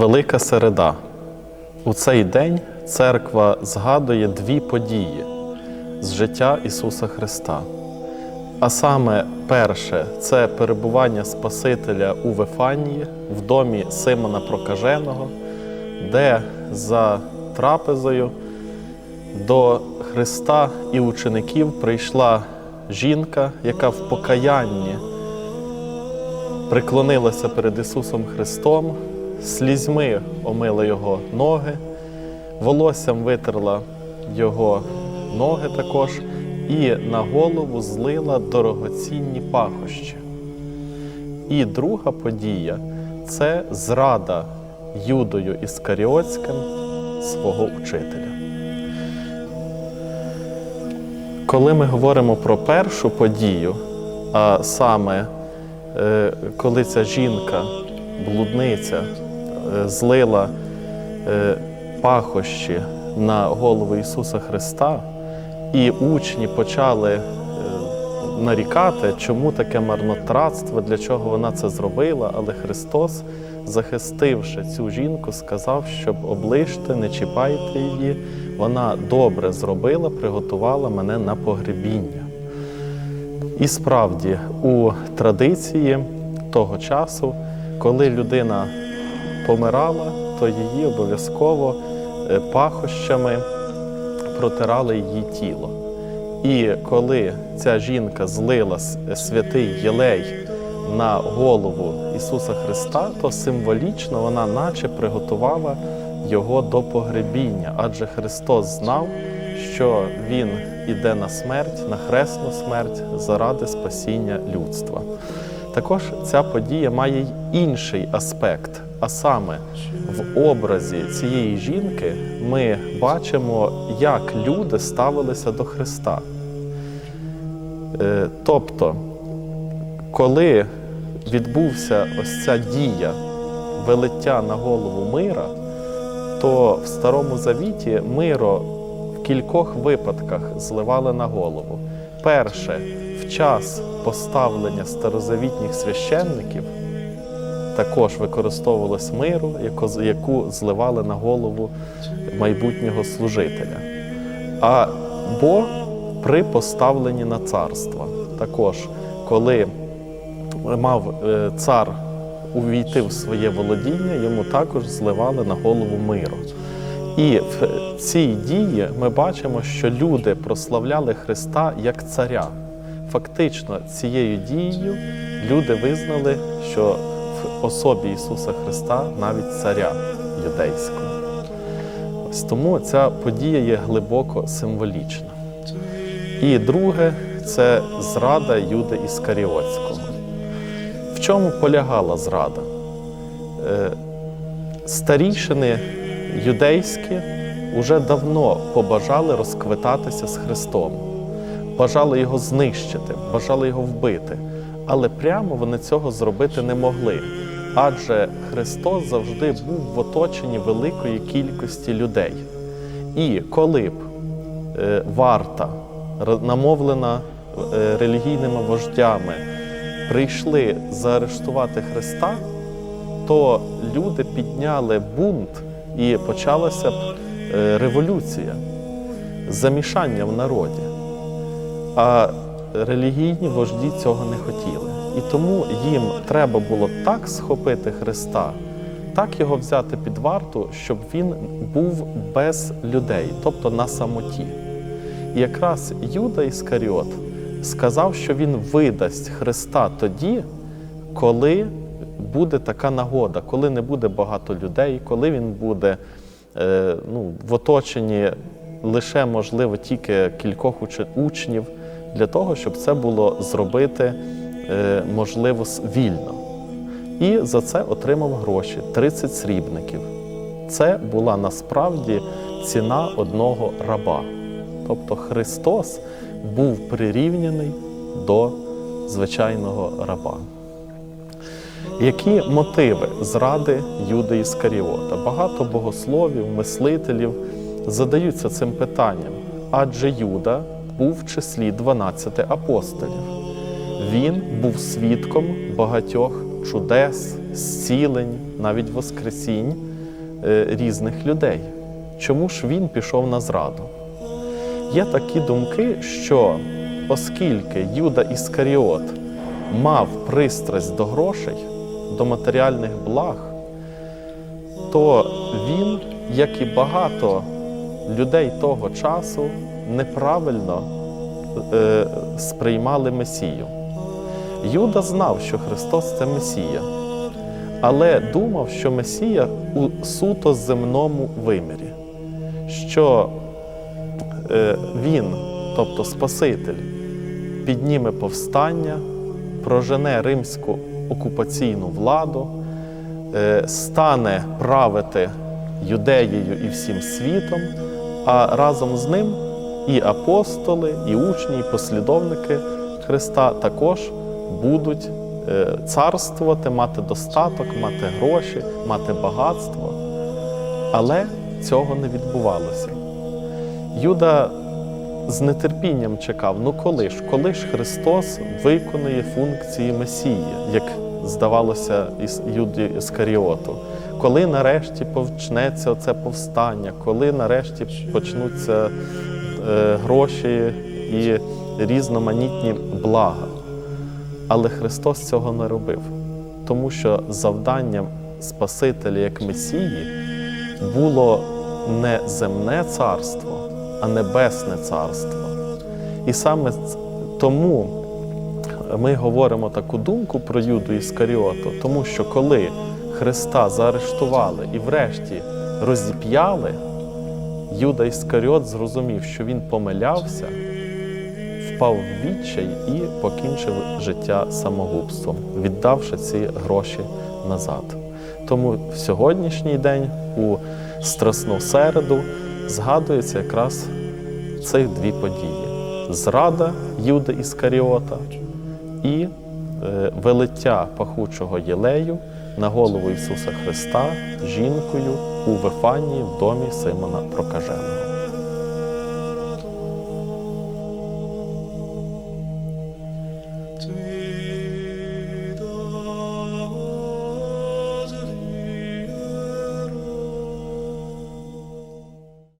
Велика середа. У цей день церква згадує дві події з життя Ісуса Христа. А саме перше це перебування Спасителя у Вифанії в домі Симона Прокаженого, де за трапезою до Христа і учеників прийшла жінка, яка в покаянні приклонилася перед Ісусом Христом, слізьми омила Його ноги, волоссям витерла Його ноги також, і на голову злила дорогоцінні пахощі. І друга подія це зрада Юдою Іскаріотським свого учителя. Коли ми говоримо про першу подію, а саме е, коли ця жінка, блудниця, злила е, пахощі на голову Ісуса Христа, і учні почали е, нарікати, чому таке марнотратство, для чого вона це зробила, але Христос, захистивши цю жінку, сказав, щоб оближте, не чіпайте її. Вона добре зробила, приготувала мене на погребіння. І справді, у традиції того часу, коли людина помирала, то її обов'язково е, пахощами протирали її тіло. І коли ця жінка злила святий Єлей на голову Ісуса Христа, то символічно вона наче приготувала його до погребіння, адже Христос знав, що Він іде на смерть, на хресну смерть заради спасіння людства. Також ця подія має й інший аспект, а саме в образі цієї жінки ми бачимо, як люди ставилися до Христа. Е, Тобто, коли відбувся ось ця дія велиття на голову мира, то в Старому Завіті миро в кількох випадках зливали на голову. Перше, в час поставлення старозавітніх священників також використовувалось миру, яку зливали на голову майбутнього служителя. Або при поставленні на царство. Також, коли мав е, цар увійти в своє володіння, йому також зливали на голову миру. І в цій дії ми бачимо, що люди прославляли Христа як царя. Фактично, цією дією люди визнали, що особі Ісуса Христа навіть царя юдейського. Ось тому ця подія є глибоко символічна. І друге це зрада Юди Іскаріотського. В чому полягала зрада? Е, Старішини юдейські вже давно побажали розквитатися з Христом, бажали його знищити, бажали його вбити, але прямо вони цього зробити не могли. Адже Христос завжди був в оточенні великої кількості людей. І коли б е, варта, намовлена е, релігійними вождями, прийшли заарештувати Христа, то люди підняли бунт і почалася б е, революція, замішання в народі. А релігійні вожді цього не хотіли. І тому їм треба було так схопити Христа, так його взяти під варту, щоб він був без людей, тобто на самоті. І якраз Юда Іскаріот сказав, що він видасть Христа тоді, коли буде така нагода, коли не буде багато людей, коли він буде е, ну, в оточенні лише, можливо, тільки кількох учнів, для того, щоб це було зробити можливо вільно. І за це отримав гроші 30 срібників. Це була насправді ціна одного раба. Тобто Христос був прирівняний до звичайного раба. Які мотиви зради Юди Іскаріота? Багато богословів, мислителів задаються цим питанням, адже Юда був в числі 12 апостолів. Він був свідком багатьох чудес, зцілень, навіть воскресінь. е, різних людей. Чому ж він пішов на зраду? Є такі думки, що оскільки Юда Іскаріот мав пристрасть до грошей, до матеріальних благ, то він, як і багато людей того часу, неправильно е, сприймали Месію. Юда знав, що Христос це Месія, але думав, що Месія у суто земному вимірі, що е, він, тобто Спаситель, підніме повстання, прожене римську окупаційну владу, е, стане правити юдеєю і всім світом, а разом з ним і апостоли, і учні, і послідовники Христа також будуть е, царствувати, мати достаток, мати гроші, мати багатство. Але цього не відбувалося. Юда з нетерпінням чекав, ну коли ж, коли ж Христос виконує функції Месії, як здавалося Юді Іскаріоту, коли нарешті почнеться це повстання, коли нарешті почнуться е, гроші і різноманітні блага. Але Христос цього не робив, тому що завданням Спасителя як Месії було не земне царство, а небесне царство. І саме тому ми говоримо таку думку про Юду Іскаріоту, тому що коли Христа заарештували і врешті розіп'яли, Юда Іскаріот зрозумів, що він помилявся, впав в відчай і покінчив життя самогубством, віддавши ці гроші назад. Тому в сьогоднішній день, у Страсну середу, згадується якраз цих дві події: зрада Юди Іскаріота і е, велиття пахучого єлею на голову Ісуса Христа жінкою у Вифанії в домі Симона Прокаженого.